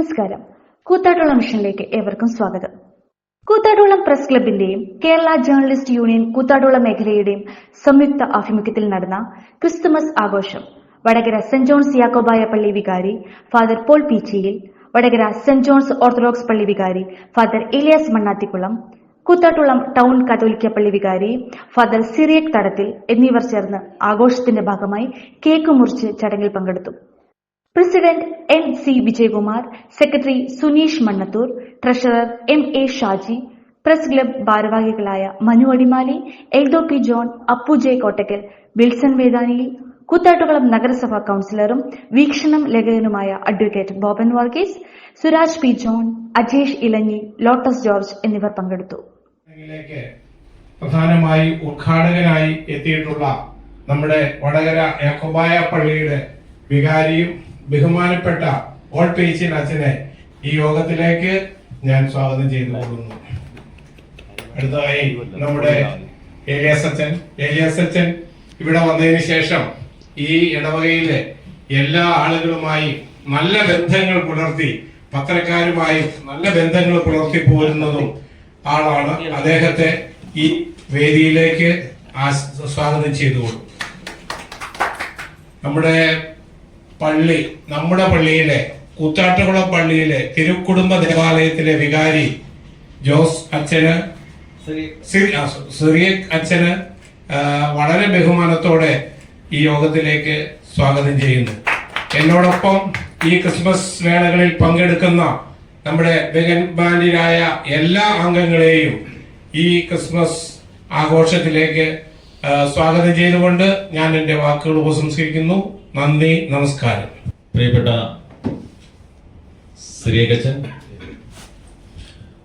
നമസ്കാരം. കൂത്താട്ടുള്ള മിഷനിലേക്ക് ഏവർക്കും സ്വാഗതം. കൂത്താട്ടോളം പ്രസ് ക്ലബിന്റെയും കേരള ജേർണലിസ്റ്റ് യൂണിയൻ കൂത്താട്ടുള്ള മേഖലയുടെയും സംയുക്ത ആഭിമുഖ്യത്തിൽ നടന്ന ക്രിസ്തുമസ് ആഘോഷം വടകര സെന്റ് ജോൺസ് യാക്കോബായ പള്ളി വികാരി ഫാദർ പോൾ പീച്ചിയിൽ വടകര സെന്റ് ജോൺസ് ഓർത്തഡോക്സ് പള്ളി വികാരി ഫാദർ ഇലിയാസ് മണ്ണാത്തിക്കുളം കൂത്താട്ടുളം ടൗൺ കത്തോലിക്ക പള്ളി വികാരി ഫാദർ സിറിയക് തടത്തിൽ എന്നിവർ ചേർന്ന് ആഘോഷത്തിന്റെ ഭാഗമായി കേക്ക് മുറിച്ച് ചടങ്ങിൽ പങ്കെടുത്തു. President M C Vijayakumar secretary Suneesh Mannathoor treasurer M A Shaji press club ഭാരവാഹികളായ Manu Adimali Eldho P John Appu J Kottakkal Wilson Vedaniyil Koothattukulam നഗരസഭാ കൌൺസിലറും Veekshanam ലേഖകനുമായ advocate Boban Varghese Suraj P John Ajesh Elanji Lotus George എന്നിവർ പങ്കെടുത്തു. പ്രധാനമായി ഉദ്ഘാടകനായി എത്തിയിട്ടുള്ള നമ്മുടെ വടകര യാക്കോബായ പള്ളിയുടെ വികാരിയും ബഹുമാനപ്പെട്ട ഓൾ പേച്ചിൻ അച്ഛനെ ഈ യോഗത്തിലേക്ക് ഞാൻ സ്വാഗതം ചെയ്തു പോകുന്നു അടുത്തതായി നമ്മുടെ ഏലിയാസ് അച്ഛൻ. ഏലിയാസ് അച്ഛൻ ഇവിടെ വന്നതിന് ശേഷം ഈ ഇടവകയിലെ എല്ലാ ആളുകളുമായി നല്ല ബന്ധങ്ങൾ പുലർത്തി പത്രക്കാരുമായി നല്ല ബന്ധങ്ങൾ പുലർത്തി പോരുന്നതും ആളാണ്. അദ്ദേഹത്തെ ഈ വേദിയിലേക്ക് സ്വാഗതം ചെയ്തുകൊള്ളു നമ്മുടെ പള്ളി നമ്മുടെ പള്ളിയിലെ കൂത്താട്ടുകുളം പള്ളിയിലെ തിരുക്കുടുംബ ദേവാലയത്തിലെ വികാരി ജോസ് അച്ഛന് സിറിയ സിറിയക് അച്ഛന് വളരെ ബഹുമാനത്തോടെ ഈ യോഗത്തിലേക്ക് സ്വാഗതം ചെയ്യുന്നു. എന്നോടൊപ്പം ഈ ക്രിസ്മസ് വേളകളിൽ പങ്കെടുക്കുന്ന നമ്മുടെ ബാൻഡിലായ എല്ലാ അംഗങ്ങളെയും ഈ ക്രിസ്മസ് ആഘോഷത്തിലേക്ക് സ്വാഗതം ചെയ്തുകൊണ്ട് ഞാൻ എന്റെ വാക്കുകൾ ഉപസംസ്കരിക്കുന്നു. നന്ദി നമസ്കാരം. പ്രിയപ്പെട്ട ശ്രീകച്ചൻ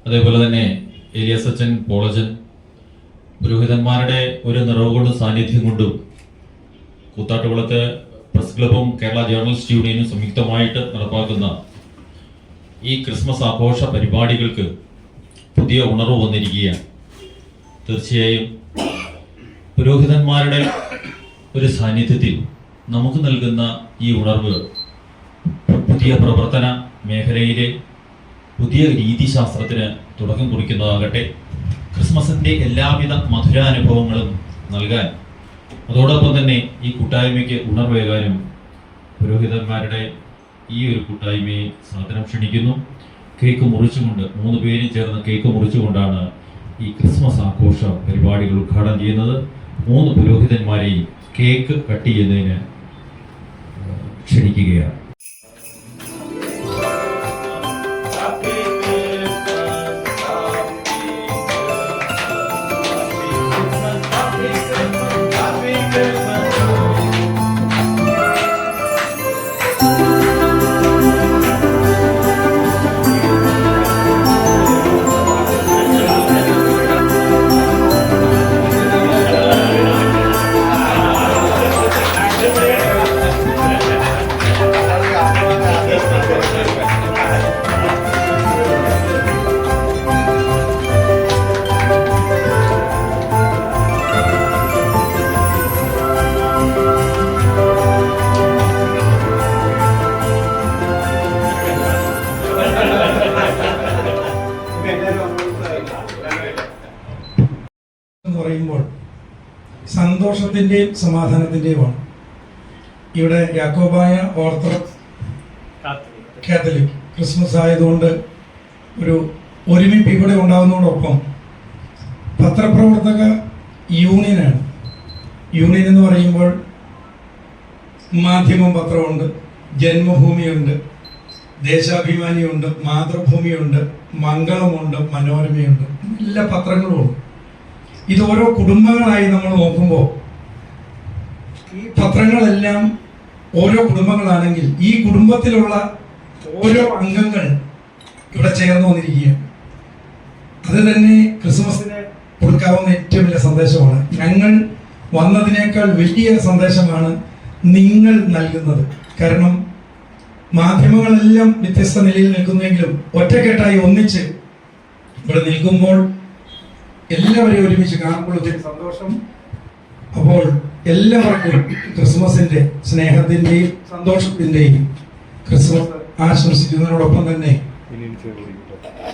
അതേപോലെ തന്നെ ഏലിയസ് അച്ഛൻ പോളജൻ പുരോഹിതന്മാരുടെ ഒരു നിറവ് കൊണ്ടും സാന്നിധ്യം കൊണ്ടും കൂത്താട്ടുകുളത്ത് പ്രസ് ക്ലബും കേരള ജേർണലിസ്റ്റ് യൂണിയനും സംയുക്തമായിട്ട് നടപ്പാക്കുന്ന ഈ ക്രിസ്മസ് ആഘോഷ പരിപാടികൾക്ക് പുതിയ ഉണർവ് വന്നിരിക്കുകയാണ്. തീർച്ചയായും പുരോഹിതന്മാരുടെ ഒരു സാന്നിധ്യത്തിൽ നമുക്ക് നൽകുന്ന ഈ ഉണർവ് പുതിയ പ്രവർത്തന മേഖലയിലെ പുതിയ രീതിശാസ്ത്രത്തിന് തുടക്കം കുറിക്കുന്നതാകട്ടെ ക്രിസ്മസിന്റെ എല്ലാവിധ മധുരാനുഭവങ്ങളും നൽകാൻ. അതോടൊപ്പം തന്നെ ഈ കൂട്ടായ്മയ്ക്ക് ഉണർവേകാനും പുരോഹിതന്മാരുടെ ഈ ഒരു കൂട്ടായ്മയെ സാധനം ക്ഷണിക്കുന്നു. കേക്ക് മുറിച്ചുകൊണ്ട് മൂന്ന് പേരും ചേർന്ന് കേക്ക് മുറിച്ചുകൊണ്ടാണ് ഈ ക്രിസ്മസ് ആഘോഷ പരിപാടികൾ ഉദ്ഘാടനം ചെയ്യുന്നത്. മൂന്ന് പുരോഹിതന്മാരെയും കേക്ക് കട്ട് ചെയ്യുന്നതിന് ക്ഷണിക്കുകയാണ്. സന്തോഷത്തിന്റെയും സമാധാനത്തിന്റെയുമാണ് ഇവിടെ യാക്കോബായ ഓർത്തഡോക്സ് കാത്തലിക് ക്രിസ്മസ് ആയതുകൊണ്ട് ഒരു ഒരുമിപ്പ് ഇവിടെ ഉണ്ടാകുന്നതോടൊപ്പം പത്രപ്രവർത്തക യൂണിയനാണ്. യൂണിയൻ എന്ന് പറയുമ്പോൾ മാധ്യമം പത്രമുണ്ട് ജന്മഭൂമിയുണ്ട് ദേശാഭിമാനിയുണ്ട് മാതൃഭൂമിയുണ്ട് മംഗളമുണ്ട് മനോരമയുണ്ട്. എല്ലാ പത്രങ്ങളുമുണ്ട്. ഇത് ഓരോ കുടുംബങ്ങളായി നമ്മൾ നോക്കുമ്പോൾ ഈ പത്രങ്ങളെല്ലാം ഓരോ കുടുംബങ്ങളാണെങ്കിൽ ഈ കുടുംബത്തിലുള്ള ഓരോ അംഗങ്ങൾ ഇവിടെ ചേർന്ന് വന്നിരിക്കുകയാണ്. അത് തന്നെ ക്രിസ്മസിന് കൊടുക്കാവുന്ന ഏറ്റവും വലിയ സന്ദേശമാണ്. ഞങ്ങൾ വന്നതിനേക്കാൾ വലിയ സന്ദേശമാണ് നിങ്ങൾ നൽകുന്നത്. കാരണം മാധ്യമങ്ങളെല്ലാം വ്യത്യസ്ത നിലയിൽ നിൽക്കുന്നെങ്കിലും ഒറ്റക്കെട്ടായി ഒന്നിച്ച് ഇവിടെ നിൽക്കുമ്പോൾ എല്ലാവരെയും ഒരുമിച്ച് കാണുമ്പോൾ ഒത്തിരി സന്തോഷം. അപ്പോൾ എല്ലാവർക്കും ക്രിസ്മസിന്റെ സ്നേഹത്തിന്റെയും സന്തോഷത്തിന്റെയും ക്രിസ്മസ് ആശംസിക്കുന്നതിനോടൊപ്പം തന്നെ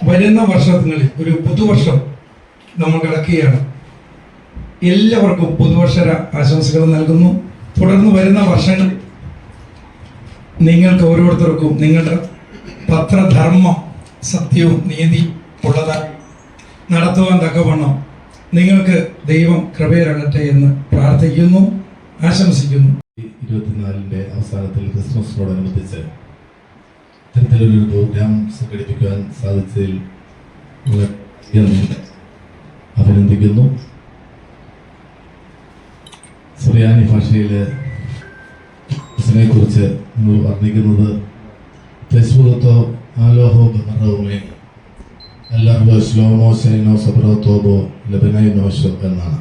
വരുന്ന വർഷങ്ങളിൽ ഒരു പുതുവർഷം നമ്മൾ കിടക്കുകയാണ്. എല്ലാവർക്കും പുതുവർഷ ആശംസകൾ നൽകുന്നു. തുടർന്ന് വരുന്ന വർഷങ്ങൾ നിങ്ങൾക്ക് ഓരോരുത്തർക്കും നിങ്ങളുടെ പത്രധർമ്മം സത്യവും നീതി ഉള്ളതായി നടത്തുവാൻ തക്കവണ്ണം നിങ്ങൾക്ക് ദൈവം കൃപയിരങ്ങട്ടെ എന്ന് പ്രാർത്ഥിക്കുന്നു ആശംസിക്കുന്നു. ഇരുപത്തിനാലിന്റെ അവസാനത്തിൽ ക്രിസ്മസിനോടനുബന്ധിച്ച് ഇത്തരത്തിലൊരു പ്രോഗ്രാം സംഘടിപ്പിക്കുവാൻ സാധിച്ചതിൽ അഭിനന്ദിക്കുന്നു. സുറിയാനി ഭാഷയിൽ ക്രിസ്മസിനെ കുറിച്ച് നിങ്ങൾ വർണിക്കുന്നത് ആലോഹോ ബഹറവുമേ എല്ലാവർക്കും ശ്ലോമോ ശൈനോ സബ്രോത്തോബോ ലബനൈനോശോ എന്നാണ്.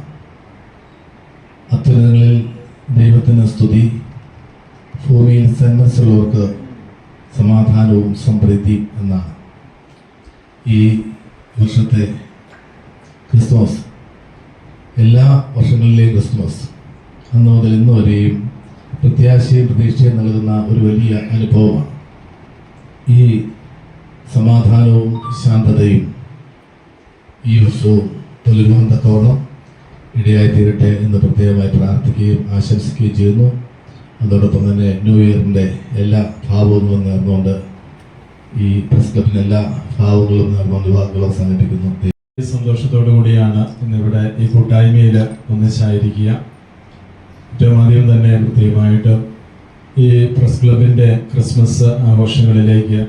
അത്തരങ്ങളിൽ ദൈവത്തിന് സ്തുതി. ഭൂമിയിൽ സന്മനസ്സുള്ളവർക്ക് സമാധാനവും സമൃദ്ധി എന്നാണ്. ഈ വർഷത്തെ ക്രിസ്മസ് എല്ലാ വർഷങ്ങളിലെയും ക്രിസ്മസ് അന്ന് മുതൽ ഇന്ന് വരെയും പ്രത്യാശയും പ്രതീക്ഷയും നൽകുന്ന ഒരു വലിയ അനുഭവമാണ്. ഈ സമാധാനവും ശാന്തതയും ഈ വർഷവും തുടരുവാൻ തക്കവണ്ണം ഇടയായി തീരട്ടെ എന്ന് പ്രത്യേകമായി പ്രാർത്ഥിക്കുകയും ആശംസിക്കുകയും ചെയ്യുന്നു. അതോടൊപ്പം തന്നെ ന്യൂ ഇയറിന്റെ എല്ലാ ഭാവങ്ങളും നേർന്നുകൊണ്ട് ഈ പ്രസ് ക്ലബിന് എല്ലാ ഭാവങ്ങളും നേർന്നുകൊണ്ട് വാക്കുകൾ അവസാനിപ്പിക്കുന്നു. സന്തോഷത്തോടു കൂടിയാണ് ഇന്നിവിടെ ഈ കൂട്ടായ്മയിൽ ഒന്നിച്ചായിരിക്കുക. ഏറ്റവും ആദ്യം തന്നെ പ്രത്യേകമായിട്ട് ഈ പ്രസ് ക്ലബിന്റെ ക്രിസ്മസ് ആഘോഷങ്ങളിലേക്ക്